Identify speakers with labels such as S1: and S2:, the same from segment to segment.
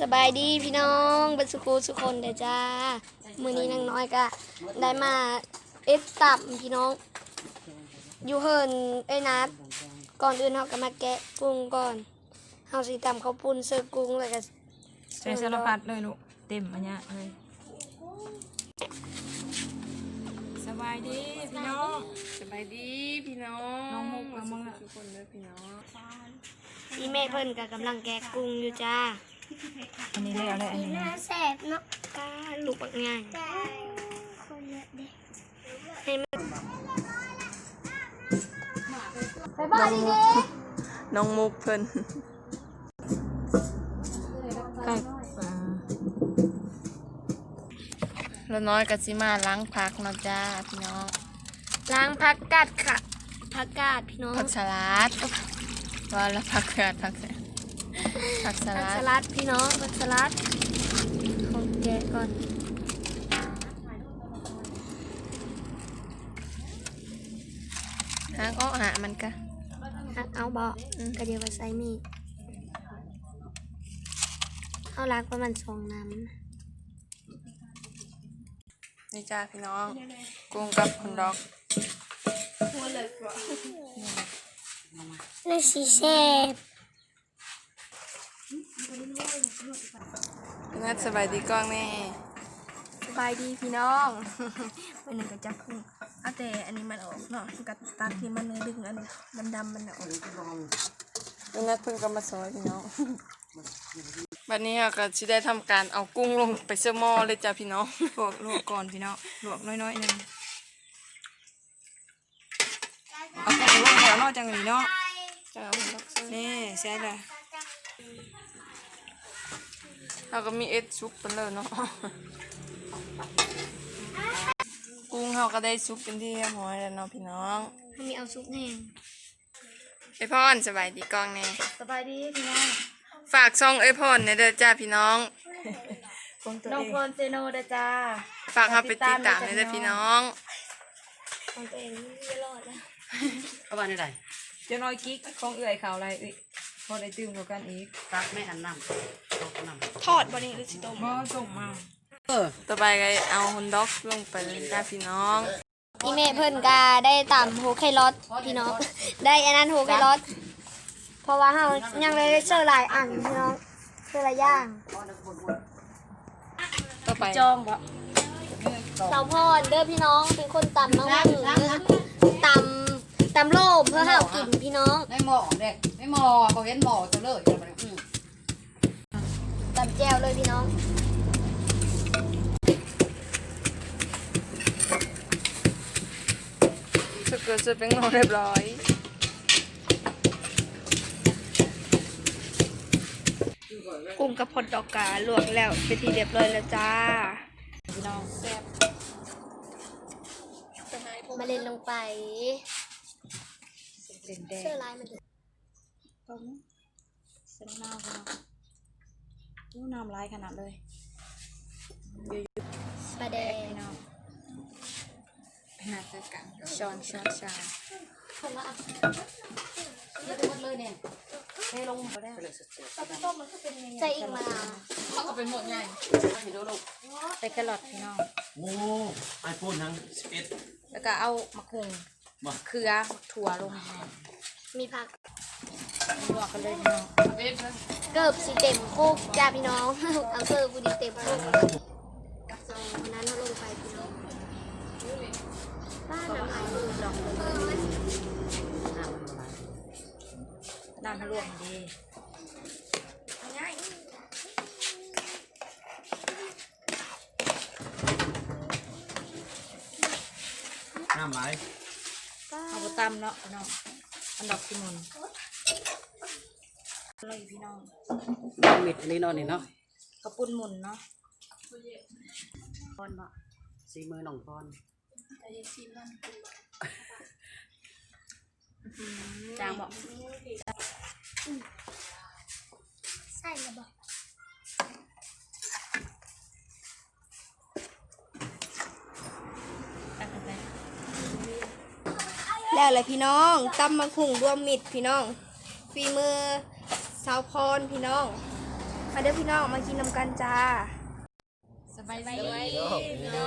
S1: สบายดีพี่น้องเบัสุคูสุกคนเด้อจ้ามือนี้นางน้อยก็ได้มาเอฟตับพี่น้องอยู่เฮินไอ้นัดก่อนอื่นเราก็มาแกะกุ้งก่อนเฮาสิตำข้าวปุ้นเสิร์ฟกุ้งแล้วก็
S2: ใช้สารพัดเลยลูกเต็มอันเนี้ยเลยสบายดีพี่น้อง
S3: สบายดีพี่น้อง
S2: น้องมุกกับมึงอะ
S3: ทุกคนเลยพี่น้อง
S1: อีแม่เพิ่นก็กำลังแกะกุ้งอยู่จ้า
S2: อันนี้เลยเอาเลยอันนี้นะ
S1: แสบเนาะกาลูกปักง่ายให้มันไปบ้านดี
S3: น้องมุกเพิ่น
S2: ไก่ปลา
S3: แล้วน้อยกับซิมาล้างพักเนาะจ้าพี่น้อง
S1: ล้างผักกาดค่ะผักกาดพี่น้อง
S3: ผักสลัดว่าละผักกาดผัก ผักส
S1: ผัก
S3: ลั
S1: ส
S3: ด
S1: ลัดพี่น้องผักสลัดของแกะก่อน
S3: หางอ้อหามันกะ
S1: หักเอาบอกกระเดียวไปใส่มีดเอาล้างประมาณสองน้
S3: นี่จ้าพี่น้องกุ้งกับคนดอกำ
S1: เลยสีแซ่บ
S3: พี่ นัดสบายดีกล้องแน่
S2: สบายดีพี่น้องวันหนึ่งก็จับพึ่งเอาแต่อันนี้มันออกเนาะกัดตัดที่มันเลยดึงอันดำๆมันออก
S3: พี่นัดเพิ่งก็มาซอยพี่น้องบัดนี้เราก็สิได้ทำการเอากุ้งลงไปเสื้อหม้อเลยจ้าพี่น้อง
S2: ลวกลวกก่อนพี่น้องลวกน้อยๆหนึ่งเอาแค่ลวกหัวนอกจังเลยเนาะ
S3: นี่
S2: ใช่เลย
S3: เราก็มีเอ็ดซุปไปเลยเนาะกุ้งเราก็ได้ซุปเป็นที่เรียบร้อยแล้วเนาะพี่น้อง
S1: ถ้ามีเอาซุปแห้ง
S3: ไอพอนสบายดีกล้องแน่
S2: สบายดีพี่น้อง
S3: ฝากช่องไอพอนในเด้อจ้าพี่น้อง
S2: น้องพรเซโนเด้อจ้า
S3: ฝากเขาไปติดตามในเด้อพี่น้อง
S1: ของตัวเองไม่รอดแล้ว
S4: เอาบ้านนี่ได้
S2: เจ้าน้อยกิ๊กของเอื่อยเขาอะไรเอ้ย พอได้ตื่มกว่ากันอีก
S4: ตักไม่อันน้ำตกน้ำ
S1: ทอดบะนี่หรือสิต้ม
S2: บ่ส่งมา
S4: เออ
S3: ต่อไปก็เอาฮอนด็อกลงไปเลยจ้าพี่น้อง
S1: อีเมเพิ่นกาได้ตำโฮไครอทพี่น้อง ได้อันนั้นโฮไครอทเพราะว่าเฮายังเลยได้เสื้อหลายอันพี่น้องเสื้อหลายอย่าง
S3: ต่อไป
S2: จองบ่
S1: เสาพรเด้อพี่น้องเป็นคนตำมะม่วงตำ ตำโลมเพื่อเฮากินพี่น้อง
S4: ได้หม้อเด็กได้หม้อเขาเห็นหม้อตัวเลยเอาไปอืม
S1: ตำแจ่วเลยพี่น้อง
S3: สุกเกลือสุกเป็นงเรียบร้อย
S1: กุ้งกับพอดดอกกาลวกแล้วเป็นทีเรียบร้อยแล้วจ้า
S2: พี่น้องแซ่บ
S1: มาเล่นลงไป
S2: เด่นแด
S1: เสื้องลายมันจะ
S2: ต้มเส้นหน้าพี่น้องอู้น้ำลายขนาดเลย
S1: ปลาแดง
S2: พี่น้อง
S3: ไปหาเจอกันช้อนช้อนชา
S4: เลยเนี่ย
S2: ให้ลงไปได้
S1: ใส่อีกมะนาว
S3: เขาก็เป็นหมดใหญ่
S4: ให้ดูลูก
S2: ใส่แครอทพี่น้อง
S5: โอ้ไอโฟนทั้งสิบเอ็ด
S2: แล้วก็เอามะคุง
S5: มา
S2: เขือถั่วลงมา
S1: มีผัก
S2: ลวกกันเลยพี่น้อง
S3: เบ็ดเพิ่น
S1: เกิบสีเต็มโคกจ้าพี่น้อง เอาเสิร์ฟบุดีเต็มโคกเอาวันนั้นเอาลงไปพี่น้องบ้านน้ำลายมือดอก
S2: น้ำให้ลวกดี
S5: น้ำไหลาย
S2: เอาไป ตำเนาะพี่น้องอันดอกที่มุนอะไรพี่น้อง
S4: มิดอันนี้เนอนนี่เนาะ
S2: กระปุ้นหมุนเนาะ
S4: พรบ่สีมือน้องพร
S2: จางบอก
S1: ใส่ระบอก
S2: ตักกันไป
S1: แล้วเลยพี่น้องตำมะขุ่งรวมมิตรพี่น้อง ฝีมือสาวพรพี่น้อง
S2: มาเด้อพี่น้องมากินน้ำกันจ้า
S6: สบายดี
S1: พี่น้อ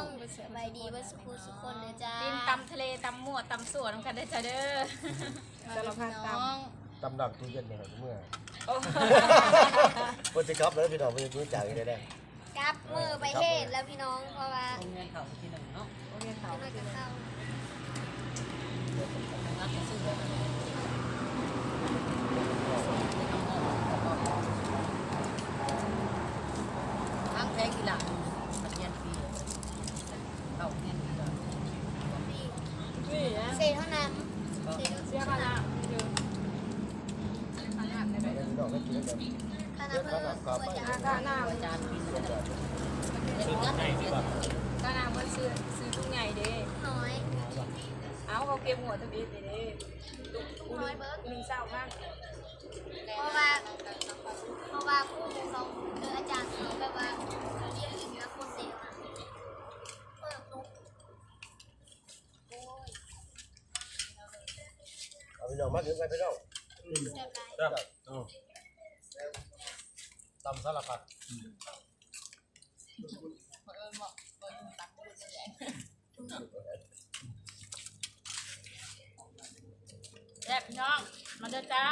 S1: งสบายดีเบัสคูสุกคนเลยจ้า
S6: ดินตำทะเลตำมั่วตำสวนกันได้อจ้าเด้อสารพัดตำ
S7: ตำดักตู้เย็นเนี่ยครับเมื่อวันจะกลับแล้วพี่น้องวันจะรู้จักกันได้
S1: กลับมือไปเทศแล้วพี่น้องเพราะว่า
S4: โรงเรียนเขาที่หนึ่งเนาะ
S6: โรงเรียนเขา
S1: น้อย กับเข้า
S4: นักซื้อเลยทางแพงกีฬามันเรียนฟรีเขาเรียนฟรีเลย
S6: นี่นะ
S1: เซเท่านั้นเซ
S6: เสียขนาดอยู่ขนาดได้ไหม
S7: พี่น้องก็กินกัน
S1: ขนาดเพิ่มเพื่อจะ
S6: ขนาด
S4: อาจารย์ฟรีเลยเด็กนักเรียน
S6: ขนาดมันซื้อซื้อทุกไงเด้
S1: น้อย
S6: เอาเขาเก็บหัวทะเบียนเด้ลูกหนึ่งเศร้ามาก
S1: เพราะว่าเพราะว่าผู้เขาคืออาจารย์ เขาแบบว่าเรียนอีกแล้วคนเสียมาเปิดตุ๊ก
S7: เอาพี่น้องมาถึงกันพี่น้อง
S1: เจ็บไร
S7: ครับตำสารพัด
S6: แซ่บพี่น้อง มาเด้อจ้า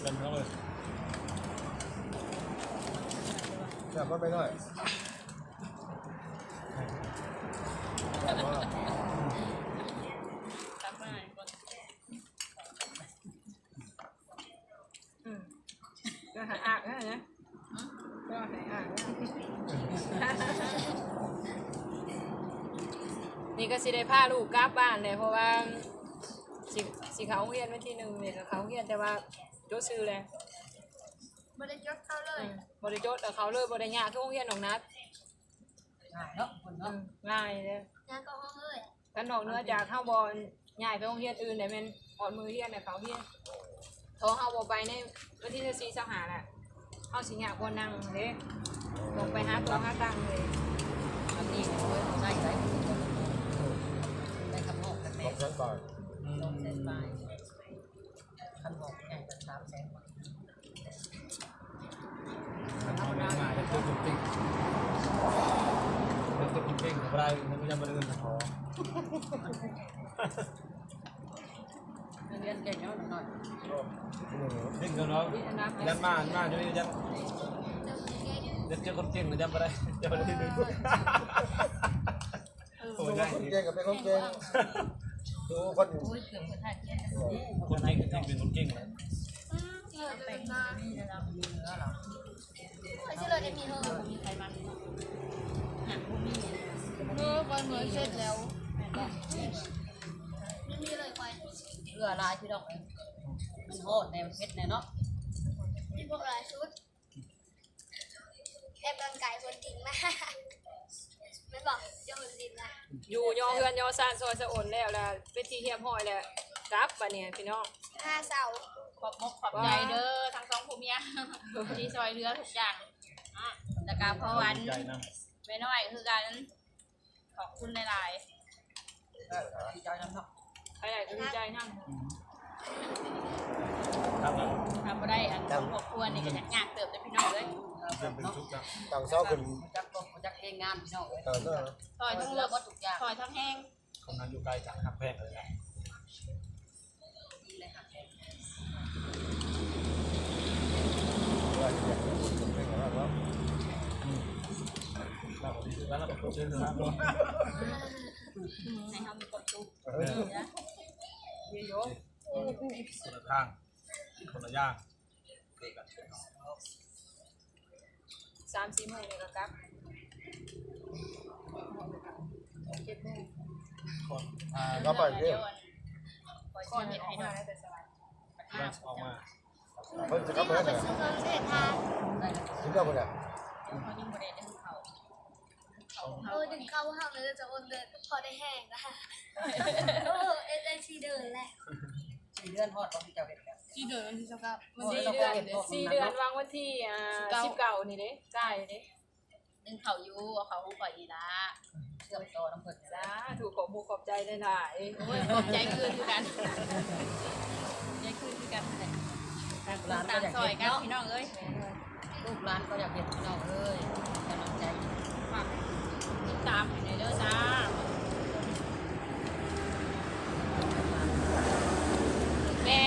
S5: เต็มแล้วเลย
S7: จับมาไปหน่อย
S6: ตามไปก่อนอืมก็หาอ่างนะนะก็หาอ่างนะนี่ก็ สิได้พาลูกกลับบ้านเลยเพราะว่าสิสิเขาโรงเรียนวันที่หนึ่งเนี่ยก็เขาโรงเรียนแต่ว่าโจทย์ซื้อเลย
S1: ไม่ได้ยศเขาเลย
S6: บริจดกับเขาเลยบริญญาทุกโรงเรียนของนัด
S4: เนาะคน
S6: อื
S4: เนาะ
S6: มง่ายเลย
S1: งานก็ห้องเลย
S6: กันนอกเหนื้อจากเข้าบอลย้ายไปโรงเรียนอื่นเนี่ยแมันอ่อนมือเรียนเนี่ยเขาเรียนโทรเข้าบอไปในวันที่จะสี่สังหาแหละเข้าสิงหาคนนั่งเลยลงไปหาตัวหาตังค์เลย
S4: อันนี้เนี่ยเว้ยได้ได้ได้คำบอกกัน
S7: สองชั้นก่อน
S4: ลงเส้นไปคำบอกใหญ่กันสามแสนกว่า
S5: เอาหน้ามาจะตัวจุดติ๊กเป็นตัวจุดติ๊กอะไรมันก็จะมาเดินของ
S4: เรียนเก่งเนาะหน่อย
S5: ติ๊กกันเนาะ
S6: นี่อันนั้น
S5: ยันมามาจะยันจะเจอคนเก่งหรือยันอะไรจะมาที่หนึ่งโอ้ย
S7: คนเก่งกับเป็นคนเก่ง ดูคน
S4: โอ้ยเกือบจะได้
S5: คนเก่งเป็นคนเก่งเลย
S1: เงินเดินมา
S4: นี่นะเรามีเนื้อเชื่
S1: อเลยเอมีเธอ
S4: มีใครมันหักมี
S1: เออคอยเหมือนเสร็จแล้วไม่มีเลยคอย
S4: เรือลายพี่ดอกมันโหดในเพชรเนาะ
S1: มีพวกหลายชุดแอบรังกายคนจริงมาก ไม่บอกเจ้าคนจริงนะ
S6: อยู่ยอเฮือนยอซานซอยสะโอนแล้วแหละเป็นที่เฮียมห้อยแล้วกลับบัดเนี่ยพี่น้อง
S1: ห้าเสา
S8: ขอบมกขอบใจเด้อทั้งสองผู้เมียที่ซอยเรือทุกอย่างอะแล้วก็พอวัน
S5: ใจนะ
S8: ไม่น้อยคือกันขอบคุณหลาย
S4: ดีใจน้ำเนาะ
S6: ใครอยากจะดีใจนั่ง
S5: ครับ
S8: ๆทำบ่ได้อันของครอบครัวนี่ก็ยากยากๆเติบได้พี่น้องเลย
S5: เป็นเป็นชุกนะ
S7: ต่างเศร้าขึ้น
S4: จักบอ กจักเองงานพี่น้องเอ้ย
S7: เออเนาะ
S8: ซอยทั้ง
S4: เรื
S8: เลื
S4: อ
S8: อก
S4: ก็ทุกอย่าง
S8: ซอยทั้งแห้ง
S5: คนนั้นอยู่ไกลจากหักแพงเลยนะ
S4: ดีเลยค่ะ
S7: ว่าจะอยากเป็นคนเก่งแล้วเนาะ
S5: เราดีแล้วเราเป็นคนเชื่อนะครับ
S8: ให้เขามีความสุข
S7: เออ
S6: เยอะ
S5: คนละทางคนละย่าง
S6: สามสี่โมงเนี่ยก็กลับ
S5: อ่า
S7: ก็ไปเรื่อง
S8: ก่อนเห็นให้หน่อย
S6: แต่สบาย
S5: ออกมา
S7: เพิ่งจะ
S1: เข้า
S7: ไป
S1: ซื้อเครื่องเศษทาน
S7: ถึงกลับไปไหน
S8: เขายิ่งบ่ได้ดึงเขา
S1: เออดึงเข้าห้างเลยจะโอนเดินพอได้แห้งนะคะโอ้เอสไอซีเดินแหละ
S4: สี่เดือนฮอดต้องเจ้าเห็ดแล้ว
S8: ที่เดินที่สกับ
S6: สี่เดือนสี่เดือนวางวันที่อ่าสิบเก้านี่เด้ใกล้เด้
S8: ดึงเขาอยู่เอาเขาข่อยดีละ
S4: เชื่อมต่อน้ำเพิ่น
S6: จ้าถูกขอบมูขอบใจได้หลาย
S8: โอ้ยขอบใจคืนคือกันใจคืนคือกันเลย
S4: ลูกหลาน
S8: ตา
S4: ก็
S8: ม
S4: อยาก
S8: ซอย
S4: เห็น
S8: กัน
S4: เนาะ
S8: พี่น้องเอ้ย
S4: ลูกหลานก็อยากเห็นพี่น้องเอ้ยกำลังใจ
S8: ฝากติดตามให้หน่อยเด้อจ้า
S6: แม่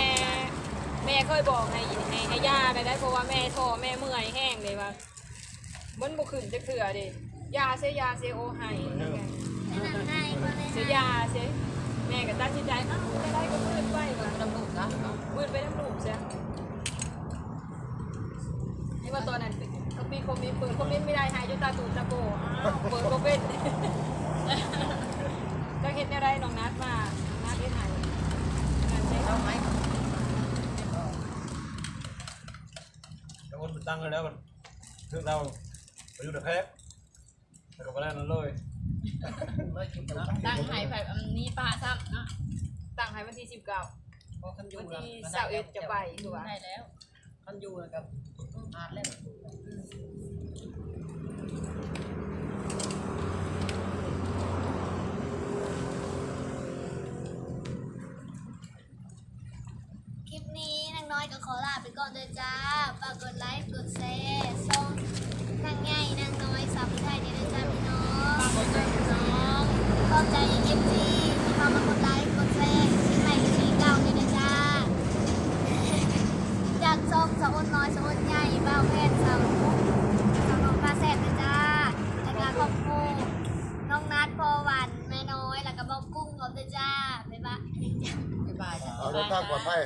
S6: แม่เคยบอกให้ให้ให้ย่าได้ได้เพราะว่าแม่ท้อแม่เมื่อยแห้งเลยว่า มันบ่ขึ้นจะเถื่อดิยาเสียยาเสียโอให้เสียยาเสียแม่ก็ตัดสินใจเอ้าไม่ได้ก็มืดไปว่ะ
S4: น้ำลูกนะ
S6: มืดไปน้ำหนุ่มเสียนี่ว่าตอนนั้นเขาปีคอมมินเปิดคอมมินไม่ได้หายจนตาตูตะโกอ้าวเปิดก็เป็นก็เห็นได้น้องนัดมานัดได้หายนัดใช้
S4: เอาไหม
S5: แล้วคนตั้งแล้วมันถึงเรา ไปอยู่ตะแคกไปกับอะไรนั่นเลย
S4: เลยกินกันนะ
S8: ตั้งให้แบบอันนี้ป้าซ้ำเนาะ
S6: ตั้งให้วันที่สิบเก้า
S4: พอคันอยู่
S6: วัน
S4: แล้ว
S6: ที่เสาร์เอ็ดจะไปคือว่า
S8: ได้แล้ว
S4: คันอยู่แล้วกับอาดแล้ว
S1: คลิปนี้นางน้อยก็ขอลาไปก่อนเด้อจ้าฝากกดไลค์ กดแชร์ส่ง นางใหญ่นางน้อยสาวผู้ไทยเนี่ยเด้อจ้าพี่น้องขอบใจพี่น้องขอบใจเอฟซีที่เขามากดไลค์กดแชร์ชิ้นใหม่ชิ้นเก่าเนี่ยเด้อจ้าจากซองสาวอ้นน้อยสาวอ้นใหญ่บ้าแพทย์สาวสาวน้องปลาแซ่บเด้อจ้าแล้วก็ครอบครัวน้องนัดพอวันแม่น้อยแล้วก็บอกกุ้งขอบเด้อจ้าบ๊ายบาย
S4: บ๊ายบายจ้ะ
S7: เอาเดินทางปลอดภัย